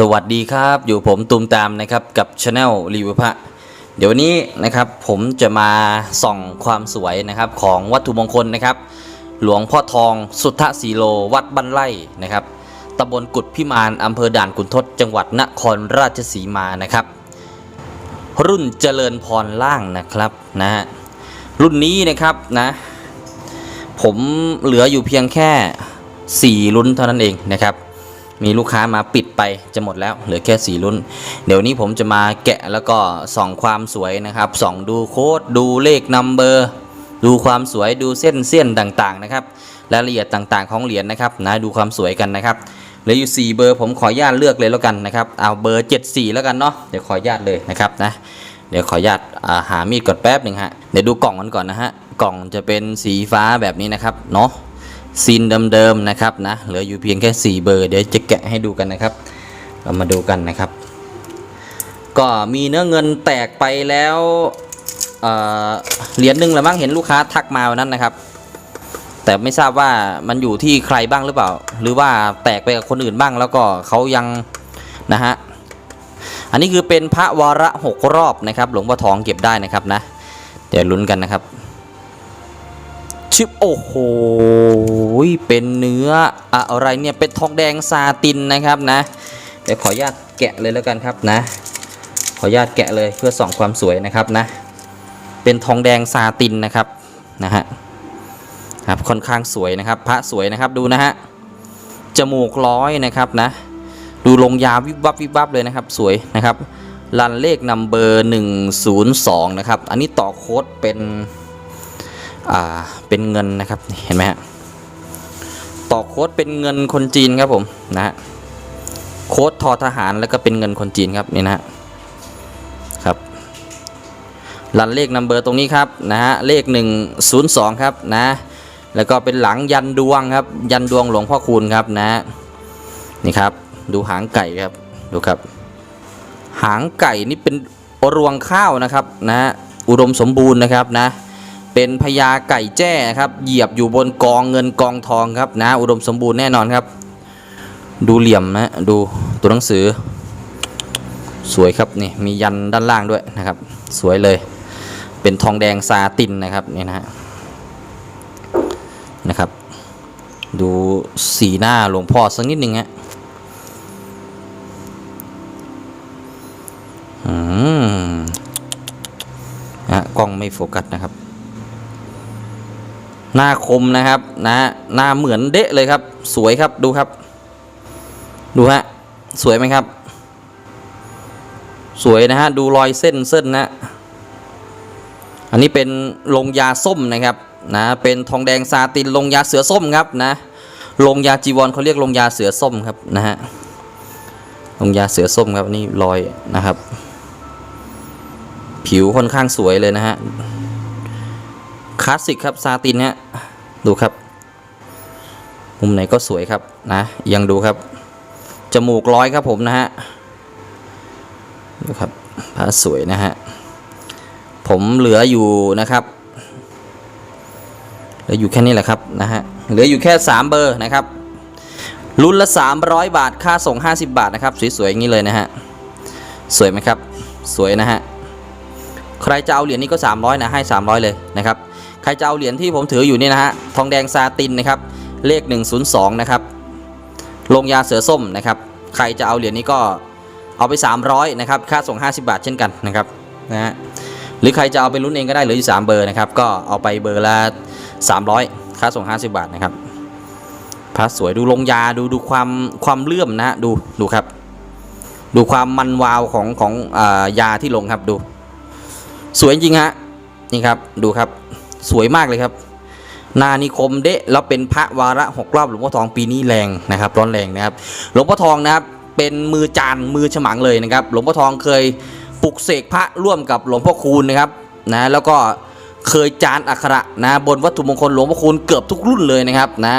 สวัสดีครับอยู่ผมตูมตามนะครับกับช anel รีวิวพระเดี๋ยววันนี้นะครับผมจะมาส่องความสวยนะครับของวัตถุมงคลนะครับ หลวงพ่อทองสุทธสีโลวัดบ้านไร่นะครับตำบลกุดพิมานอำเภอด่านขุนทดจังหวัดนครราชสีมานะครับ รุ่นเจริญพรล่างนะครับนะฮะรุ่นนี้นะครับนะผมเหลืออยู่เพียงแค่ 4 รุ่นเท่านั้นเองนะครับ มีลูกค้ามาปิดไปจะหมดแล้วเหลือแค่4รุ่น เดี๋ยวนี้ผมจะมาแกะแล้วก็ส่องความสวยนะครับ ส่องดูโค้ดดูเลขนัมเบอร์ ดูความสวยดูเส้นเส้นต่างๆนะครับรายละเอียดต่างๆของเหรียญนะครับนะดูความสวยกันนะครับเหลืออยู่ 4 เบอร์ผมขออนุญาตเลือกเลยแล้วกันนะครับเอาเบอร์ 74 แล้วกันเนาะเดี๋ยวขออนุญาตเลยนะครับนะเดี๋ยวขออนุญาตหามีดก่อนแป๊บหนึ่งฮะเดี๋ยวดูกล่องกันก่อนนะฮะกล่องจะเป็นสีฟ้าแบบนี้นะครับเนาะ ซีนเดิมๆนะครับนะเหลืออยู่เพียงแค่ 4 เบอร์เดี๋ยวจะแกะให้ดูกันนะครับ เรามาดูกันนะครับ ก็มีเนื้อเงินแตกไปแล้วเเหรียญหนึ่งแหละมั้งเห็นลูกค้าทักมาวันนั้นนะครับ แต่ไม่ทราบว่ามันอยู่ที่ใครบ้างหรือเปล่า หรือว่าแตกไปกับคนอื่นบ้างแล้วก็เขายังนะฮะอันนี้คือเป็นพระวระหกรอบนะครับ หลวงพ่อทองเก็บได้นะครับนะ เดี๋ยวลุ้นกันนะครับ ชิปโอ้โห เป็นเนื้ออะไรเนี่ย เป็นทองแดงซาตินนะครับนะ เดี๋ยวขออนุญาตแกะเลยแล้วกันครับนะ ขออนุญาตแกะเลยเพื่อส่องความสวยนะครับนะ เป็นทองแดงซาตินนะครับนะฮะ ครับค่อนข้างสวยนะครับ พระสวยนะครับดูนะฮะ จมูกร้อยนะครับนะ ดูลงยาวิบวับวิบวับเลยนะครับสวยนะครับ รันเลขนัมเบอร์102นะครับ อันนี้ต่อโค้ดเป็น เป็นเงินนะครับเห็นไหมฮะต่อโค้ดเป็นเงินคนจีนครับผมนะฮะโค้ดทอทหารแล้วก็เป็นเงินคนจีนครับนี่นะฮะครับรันเลขนัมเบอร์ตรงนี้ครับนะฮะเลข 102 ครับนะแล้วก็เป็นหลังยันดวงครับ ยันดวงหลวงพ่อคูณครับนะนี่ครับดูหางไก่ครับดูครับ หางไก่นี่เป็นรวงข้าวนะครับนะอุดมสมบูรณ์นะครับนะ เป็นพญาไก่แจ้ครับ เหยียบอยู่บนกองเงินกองทองครับนะ อุดมสมบูรณ์แน่นอนครับ ดูเหลี่ยมนะดูตัวหนังสือ สวยครับนี่มียันด้านล่างด้วยนะครับ สวยเลย เป็นทองแดงซาตินนะครับนี่นะนะครับ ดูสีหน้าหลวงพ่อสักนิดหนึ่งฮะอืมฮะกล้องไม่โฟกัสนะครับ หน้าคมนะครับนะหน้าเหมือนเดะเลยครับ สวยครับดูครับ ดูฮะสวยไหมครับ สวยนะฮะดูรอยเส้นเส้นนะ อันนี้เป็นลงยาส้มนะครับนะเป็นทองแดงซาตินลงยาเสือส้มครับนะลงยาจีวรเขาเรียกลงยาเสือส้มครับนะฮะลงยาเสือส้มครับนี่รอยนะครับ ผิวค่อนข้างสวยเลยนะฮะ คลาสสิกครับซาตินเนี่ยดูครับ มุมไหนก็สวยครับนะยังดูครับ จมูกร้อยครับผมนะฮะดูครับผ้าสวยนะฮะผมเหลืออยู่นะครับเหลืออยู่แค่นี้แหละครับนะฮะเหลืออยู่แค่ 3 เบอร์นะครับรุ่นละ 300 บาทค่าส่ง 50 บาทนะครับสวยๆอย่างนี้เลยนะฮะสวยไหมครับ สวยนะฮะใครจะเอาเหรียญนี้ก็ 300นะให้ 300 เลยนะครับ ใครจะเอาเหรียญที่ผมถืออยู่นี่นะฮะทองแดงซาตินนะครับเลข 102 นะครับลงยาเสือส้มนะครับ ใครจะเอาเหรียญนี้ก็เอาไป 300 นะครับ ค่าส่ง 50 บาทเช่นกันนะครับนะฮะหรือใครจะเอาไปลุ้นเองก็ได้เหลืออยู่3เบอร์นะครับ ก็เอาไปเบอร์ละ 300 ค่าส่ง 50 บาทนะครับพระสวยดูลงยาดูดูความความเลื่อมนะฮะดูดูครับ ดูความมันวาวของของอยาที่ลงครับดู สวยจริงฮะนี่ครับดูครับ สวยมากเลยครับ นานิคมเดะแล้วเป็นพระวาระหกรอบหลวงพ่อทองปีนี้แรงนะครับ ร้อนแรงนะครับหลวงพ่อทองนะครับเป็นมือจานมือฉมังเลยนะครับ หลวงพ่อทองเคยปลุกเสกพระร่วมกับหลวงพ่อคูณนะครับนะแล้วก็เคยจานอักขระนะบนวัตถุมงคลหลวงพ่อคูณเกือบทุกรุ่นเลยนะครับนะ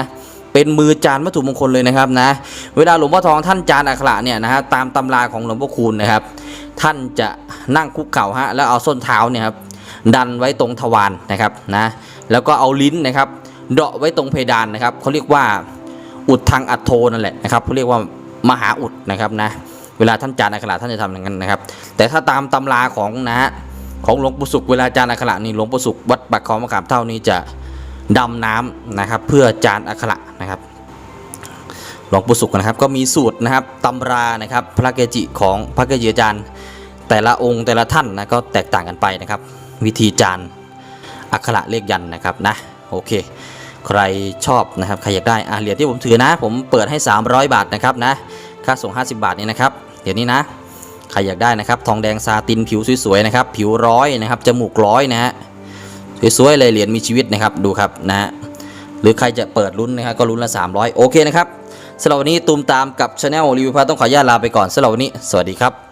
เป็นมือจานวัตถุมงคลเลยนะครับนะเวลาหลวงพ่อทองท่านจานอักขระเนี่ยนะฮะตามตำราของหลวงพ่อคูณนะครับ ท่านจะนั่งคุกเข่าฮะแล้วเอาส้นเท้าเนี่ยครับ ดันไว้ตรงทวารนะครับนะแล้วก็เอาลิ้นนะครับเดาะไว้ตรงเพดานนะครับเขาเรียกว่าอุดทางอัดโทนั่นแหละนะครับเขาเรียกว่ามหาอุดนะครับนะเวลาท่านจานอักขระท่านจะทำอย่างนั้นนะครับ แต่ถ้าตามตำราของนะฮะของหลวงปู่สุขเวลาจานอักขระนี่หลวงปู่สุขวัดปักคลองมะขามเท่านี้จะดำน้ำนะครับ เพื่อจานอักขระนะครับหลวงปู่สุขนะครับก็มีสูตรนะครับตำรานะครับพระเกจิของพระเกจิอาจารย์ แต่ละองค์แต่ละท่านนะก็แตกต่างกันไปนะครับ วิธีจานอักขระเลขยันนะครับนะโอเค ใครชอบนะครับใครอยากได้อะเหรียญที่ผมถือนะ ผมเปิดให้ 300 บาทนะครับนะค่าส่ง 50 บาทนี่นะครับเดี๋ยวนี้นะใครอยากได้นะครับ ทองแดงซาตินผิวสวยๆนะครับผิวร้อยนะครับจมูกร้อยนะฮะสวยๆเลยเหรียญมีชีวิตนะครับดูครับนะฮะหรือใครจะเปิดลุ้นนะครับก็ลุ้นละ 300 โอเคนะครับสำหรับวันนี้ตูมตามกับช anel รีวิวพาต้องขออนุญาตลาไปก่อนสำหรับวันนี้ สวัสดีครับ